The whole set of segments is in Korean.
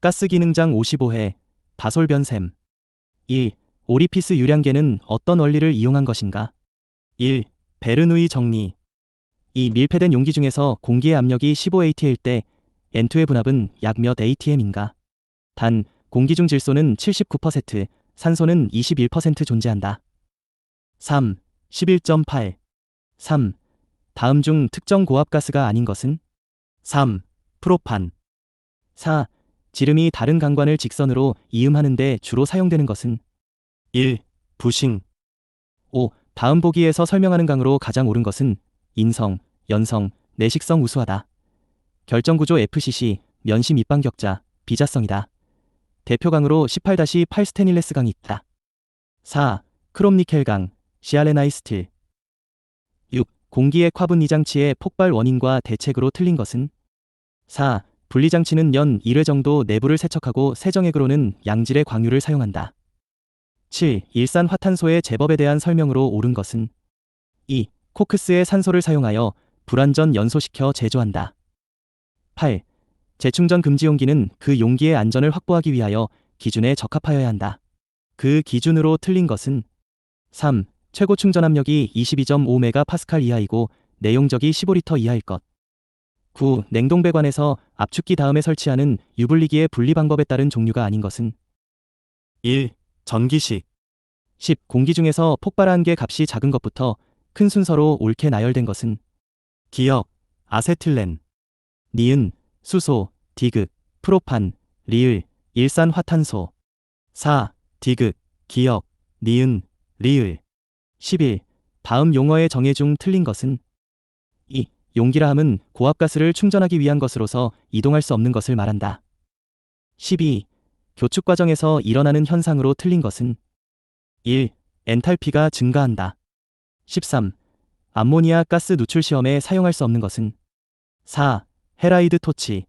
가스 기능장 55회, 다솔변샘. 1. 오리피스 유량계는 어떤 원리를 이용한 것인가? 1. 베르누이 정리. 이 밀폐된 용기 중에서 공기의 압력이 15atm일 때 N2의 분압은 약 몇 atm인가? 단, 공기 중 질소는 79%, 산소는 21% 존재한다. 3. 11.8. 3. 다음 중 특정 고압가스가 아닌 것은? 3. 프로판. 4. 지름이 다른 강관을 직선으로 이음하는데 주로 사용되는 것은? 1. 부싱. 5. 다음 보기에서 설명하는 강으로 가장 옳은 것은 인성, 연성, 내식성 우수하다. 결정구조 FCC, 면심 입방격자, 비자성이다. 대표강으로 18-8 스테인리스 강이 있다. 4. 크롬니켈 강, 시알레나이 스틸. 6. 공기의 화분 이장치의 폭발 원인과 대책으로 틀린 것은? 4. 분리장치는 연 1회 정도 내부를 세척하고 세정액으로는 양질의 광유를 사용한다. 7. 일산 화탄소의 제법에 대한 설명으로 옳은 것은 2. 코크스의 산소를 사용하여 불완전 연소시켜 제조한다. 8. 재충전 금지 용기는 그 용기의 안전을 확보하기 위하여 기준에 적합하여야 한다. 그 기준으로 틀린 것은 3. 최고 충전 압력이 22.5메가파스칼 이하이고 내용적이 15리터 이하일 것. 9. 냉동 배관에서 압축기 다음에 설치하는 유불리기의 분리 방법에 따른 종류가 아닌 것은? 1. 전기식. 10. 공기 중에서 폭발한 게 값이 작은 것부터 큰 순서로 옳게 나열된 것은? 기억, 아세틸렌, 니은, 수소, 디귿, 프로판, 리을, 일산화탄소. 4. 디귿, 기억, 니은, 리을. 11. 다음 용어의 정의 중 틀린 것은? 2. 용기라 함은 고압가스를 충전하기 위한 것으로서 이동할 수 없는 것을 말한다. 12. 교축 과정에서 일어나는 현상으로 틀린 것은 1. 엔탈피가 증가한다. 13. 암모니아 가스 누출 시험에 사용할 수 없는 것은 4. 헤라이드 토치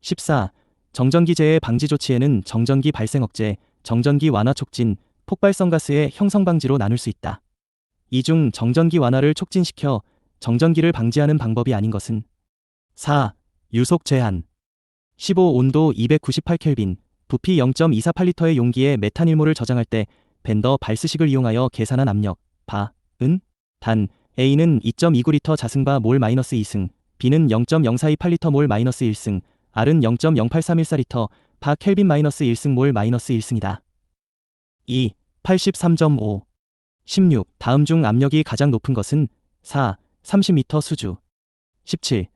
14. 정전기재해 방지 조치에는 정전기 발생 억제, 정전기 완화 촉진, 폭발성 가스의 형성 방지로 나눌 수 있다. 이 중 정전기 완화를 촉진시켜 정전기를 방지하는 방법이 아닌 것은 4. 유속 제한. 15 온도 298켈빈, 부피 0.248리터의 용기에 메탄일모를 저장할 때 밴더 발스식을 이용하여 계산한 압력, 바, 은, 단, A는 2.29리터 자승바 몰 마이너스 2승, B는 0.0428리터 몰 마이너스 1승, R은 0.08314리터. 바. 켈빈 마이너스 1승 몰 마이너스 1승이다. 2. 83.5 16. 다음 중 압력이 가장 높은 것은 4. 30m 수주 17.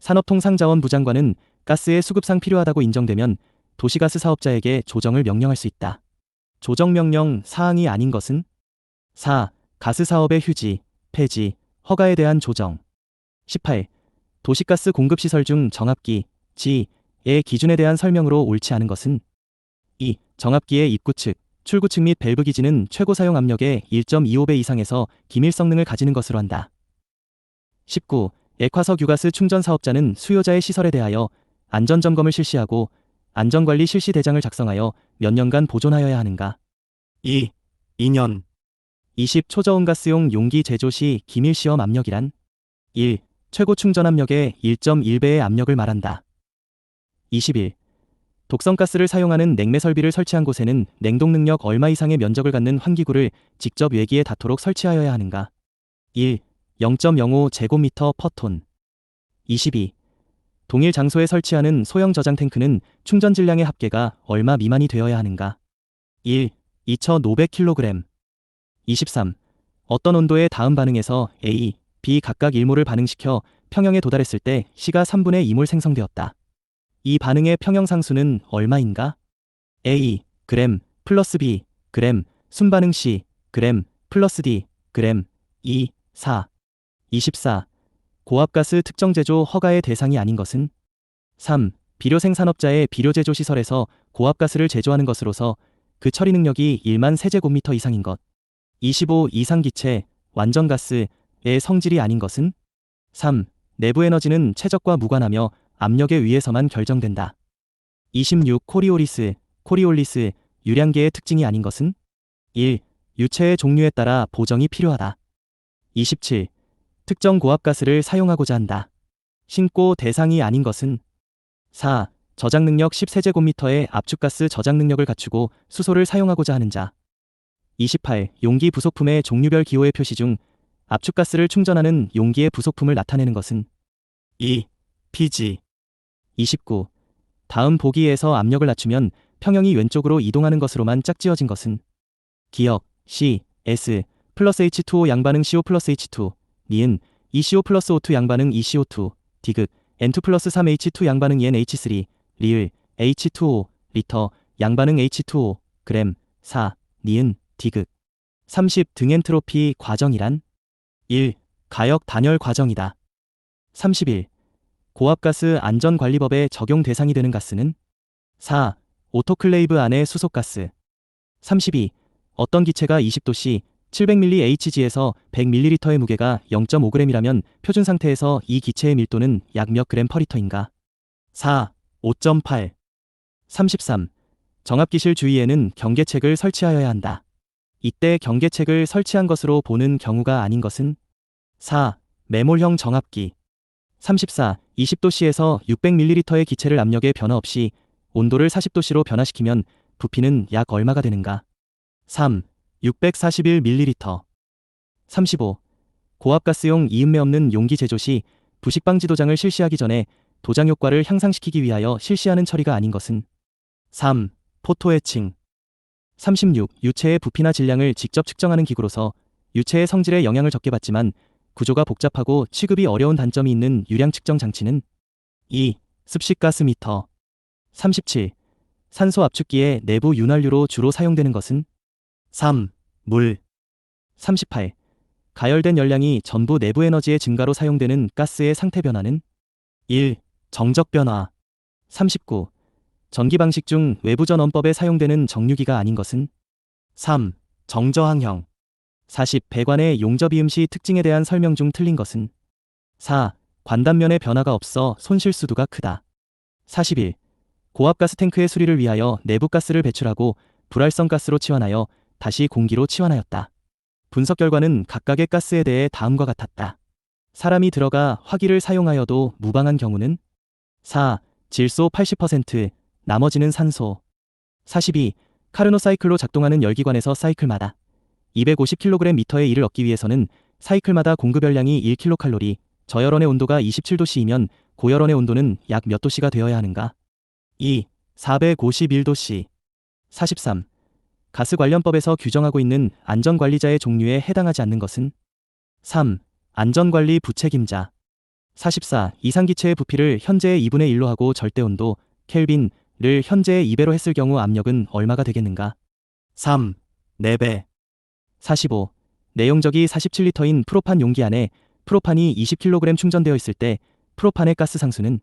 산업통상자원 부장관은 가스의 수급상 필요하다고 인정되면 도시가스 사업자에게 조정을 명령할 수 있다. 조정명령 사항이 아닌 것은 4. 가스 사업의 휴지, 폐지, 허가에 대한 조정 18. 도시가스 공급시설 중 정압기, 지의 기준에 대한 설명으로 옳지 않은 것은 2. 정압기의 입구 측, 출구 측 및 밸브 기지는 최고 사용 압력의 1.25배 이상에서 기밀 성능을 가지는 것으로 한다. 19. 액화석 유가스 충전 사업자는 수요자의 시설에 대하여 안전 점검을 실시하고 안전관리 실시 대장을 작성하여 몇 년간 보존하여야 하는가? 2. 2년 20. 초저온가스용 용기 제조 시 기밀 시험 압력이란 1. 최고 충전 압력의 1.1배의 압력을 말한다. 21. 독성가스를 사용하는 냉매 설비를 설치한 곳에는 냉동 능력 얼마 이상의 면적을 갖는 환기구를 직접 외기에 닿도록 설치하여야 하는가? 1. 0.05 제곱미터 퍼 톤. 22. 동일 장소에 설치하는 소형 저장 탱크는 충전 질량의 합계가 얼마 미만이 되어야 하는가? 1. 2,500kg. 23. 어떤 온도의 다음 반응에서 A, B 각각 1몰을 반응시켜 평형에 도달했을 때 C가 3분의 2몰 생성되었다. 이 반응의 평형 상수는 얼마인가? A, 그램, 플러스 B, 그램, 순반응 C, 그램, 플러스 D, 그램, 2, 4. 24. 고압가스 특정 제조 허가의 대상이 아닌 것은? 3. 비료 생산업자의 비료 제조 시설에서 고압가스를 제조하는 것으로서 그 처리 능력이 1만 세제곱미터 이상인 것. 25 이상 기체, 완전 가스, 의 성질이 아닌 것은 3. 내부 에너지는 최적과 무관하며 압력에 의해서만 결정된다. 26. 코리오리스, 코리올리스, 유량계의 특징이 아닌 것은 1. 유체의 종류에 따라 보정이 필요하다. 27. 특정 고압가스를 사용하고자 한다. 신고 대상이 아닌 것은 4. 저장 능력 10세제곱미터의 압축가스 저장 능력을 갖추고 수소를 사용하고자 하는 자. 28. 용기 부속품의 종류별 기호의 표시 중 압축가스를 충전하는 용기의 부속품을 나타내는 것은 2. PG 29. 다음 보기에서 압력을 낮추면 평형이 왼쪽으로 이동하는 것으로만 짝지어진 것은 기억 C, S 플러스 H2O 양반응 CO 플러스 H2 니은 ECO 플러스 O2 양반응 ECO2 디귿 N2 플러스 3H2 양반응 NH3 리을 H2O 리터 양반응 H2O 그램 4 니은 디귿 30 등 엔트로피 과정이란 1. 가역 단열 과정이다. 31. 고압가스 안전관리법에 적용 대상이 되는 가스는 4. 오토클레이브 안의 수속가스 32. 어떤 기체가 20도씨 700mlHg에서 100ml의 무게가 0.5g이라면 표준 상태에서 이 기체의 밀도는 약 몇 그램 퍼 리터인가? 4. 5.8 33. 정압기실 주위에는 경계책을 설치하여야 한다. 이때 경계책을 설치한 것으로 보는 경우가 아닌 것은 4. 메몰형 정압기 34. 20도씨에서 600ml의 기체를 압력에 변화 없이 온도를 40도씨로 변화시키면 부피는 약 얼마가 되는가? 3. 641ml 35. 고압가스용 이음매 없는 용기 제조 시 부식방지 도장을 실시하기 전에 도장 효과를 향상시키기 위하여 실시하는 처리가 아닌 것은 3. 포토 에칭 36. 유체의 부피나 질량을 직접 측정하는 기구로서 유체의 성질에 영향을 적게 받지만 구조가 복잡하고 취급이 어려운 단점이 있는 유량 측정 장치는 2. 습식가스 미터 37. 산소 압축기의 내부 윤활유로 주로 사용되는 것은 3. 물 38. 가열된 열량이 전부 내부 에너지의 증가로 사용되는 가스의 상태 변화는 1. 정적 변화 39. 전기 방식 중 외부 전원법에 사용되는 정류기가 아닌 것은 3. 정저항형 40. 배관의 용접 이음 시 특징에 대한 설명 중 틀린 것은 4. 관단면에 변화가 없어 손실 수도가 크다. 41. 고압 가스 탱크의 수리를 위하여 내부 가스를 배출하고 불활성 가스로 치환하여 다시 공기로 치환하였다. 분석 결과는 각각의 가스에 대해 다음과 같았다. 사람이 들어가 화기를 사용하여도 무방한 경우는 4. 질소 80%, 나머지는 산소. 42. 카르노 사이클로 작동하는 열기관에서 사이클마다 250kg 미터의 일을 얻기 위해서는 사이클마다 공급 열량이 1kcal, 저열원의 온도가 27도씨이면 고열원의 온도는 약 몇 도씨가 되어야 하는가? 2. 451도씨. 43. 가스 관련법에서 규정하고 있는 안전관리자의 종류에 해당하지 않는 것은 3. 안전관리 부책임자 44. 이상기체의 부피를 현재의 2분의 1로 하고 절대온도 켈빈을 현재의 2배로 했을 경우 압력은 얼마가 되겠는가? 3. 4배 45. 내용적이 47리터인 프로판 용기 안에 프로판이 20kg 충전되어 있을 때 프로판의 가스 상수는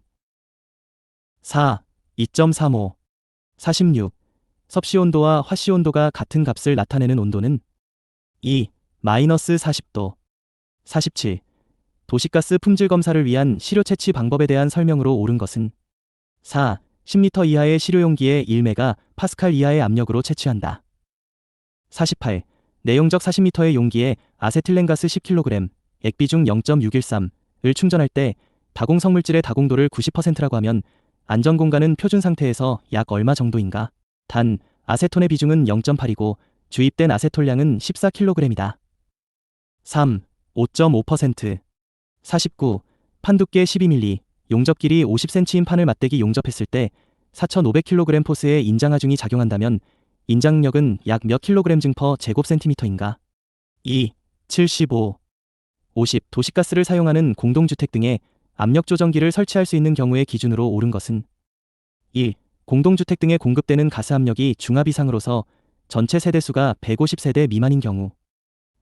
4. 2.35 46. 섭씨 온도와 화씨 온도가 같은 값을 나타내는 온도는 2. 마이너스 40도 47. 도시가스 품질 검사를 위한 시료 채취 방법에 대한 설명으로 옳은 것은 4. 10리터 이하의 시료용기에 1메가 파스칼 이하의 압력으로 채취한다. 48. 내용적 40리터의 용기에 아세틸렌가스 10kg, 액비중 0.613을 충전할 때 다공 성물질의 다공도를 90%라고 하면 안전 공간은 표준 상태에서 약 얼마 정도인가? 단, 아세톤의 비중은 0.8이고 주입된 아세톨량은 14kg이다. 3. 5.5% 49. 판 두께 12mm, 용접 길이 50cm인 판을 맞대기 용접했을 때 4,500kg 포스의 인장하중이 작용한다면 인장력은 약 몇 킬로그램 증퍼 제곱센티미터인가? 2. 75. 50. 도시가스를 사용하는 공동주택 등에 압력 조정기를 설치할 수 있는 경우의 기준으로 옳은 것은 1. 공동주택 등에 공급되는 가스 압력이 중압 이상으로서 전체 세대수가 150세대 미만인 경우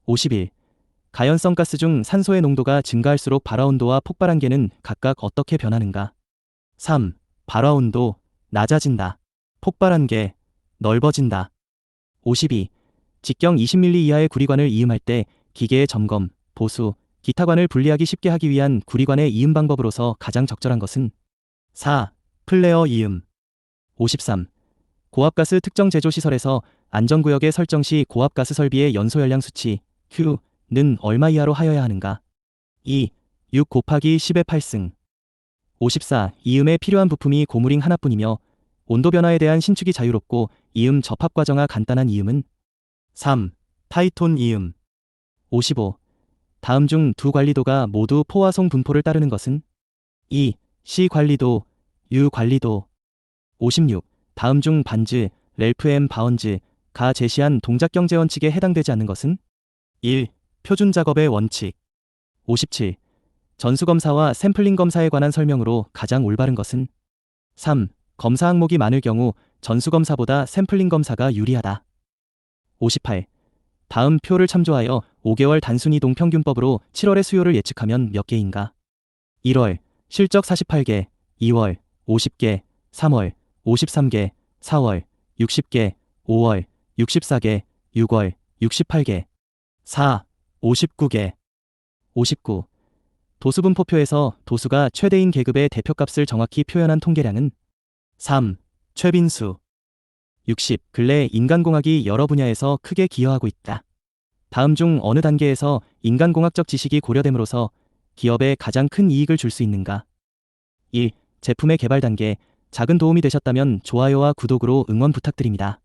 51. 가연성 가스 중 산소의 농도가 증가할수록 발화온도와 폭발한계는 각각 어떻게 변하는가? 3. 발화온도 낮아진다. 폭발한계 넓어진다. 52. 직경 20mm 이하의 구리관을 이음할 때 기계의 점검, 보수, 기타관을 분리하기 쉽게 하기 위한 구리관의 이음 방법으로서 가장 적절한 것은 4. 플레어 이음 53. 고압가스 특정 제조 시설에서 안전구역의 설정 시 고압가스 설비의 연소 열량 수치 Q는 얼마 이하로 하여야 하는가? 2. 6 곱하기 10의 8승 54. 이음에 필요한 부품이 고무링 하나뿐이며 온도 변화에 대한 신축이 자유롭고 이음 접합 과정화 간단한 이음은 3. 파이톤 이음 55. 다음 중 두 관리도가 모두 포화송 분포를 따르는 것은 2. C 관리도, U 관리도 56. 다음 중 반즈, 렐프 M 바언즈, 가 제시한 동작 경제 원칙에 해당되지 않는 것은 1. 표준 작업의 원칙 57. 전수 검사와 샘플링 검사에 관한 설명으로 가장 올바른 것은 3. 검사 항목이 많을 경우 전수 검사보다 샘플링 검사가 유리하다. 58. 다음 표를 참조하여 5개월 단순 이동 평균법으로 7월의 수요를 예측하면 몇 개인가? 1월 실적 48개, 2월 50개, 3월 53개, 4월 60개, 5월 64개, 6월 68개, 4. 59개. 59. 도수분포표에서 도수가 최대인 계급의 대표값을 정확히 표현한 통계량은 3. 최빈수 60. 근래 인간공학이 여러 분야에서 크게 기여하고 있다. 다음 중 어느 단계에서 인간공학적 지식이 고려됨으로써 기업에 가장 큰 이익을 줄 수 있는가? 1. 제품의 개발 단계. 작은 도움이 되셨다면 좋아요와 구독으로 응원 부탁드립니다.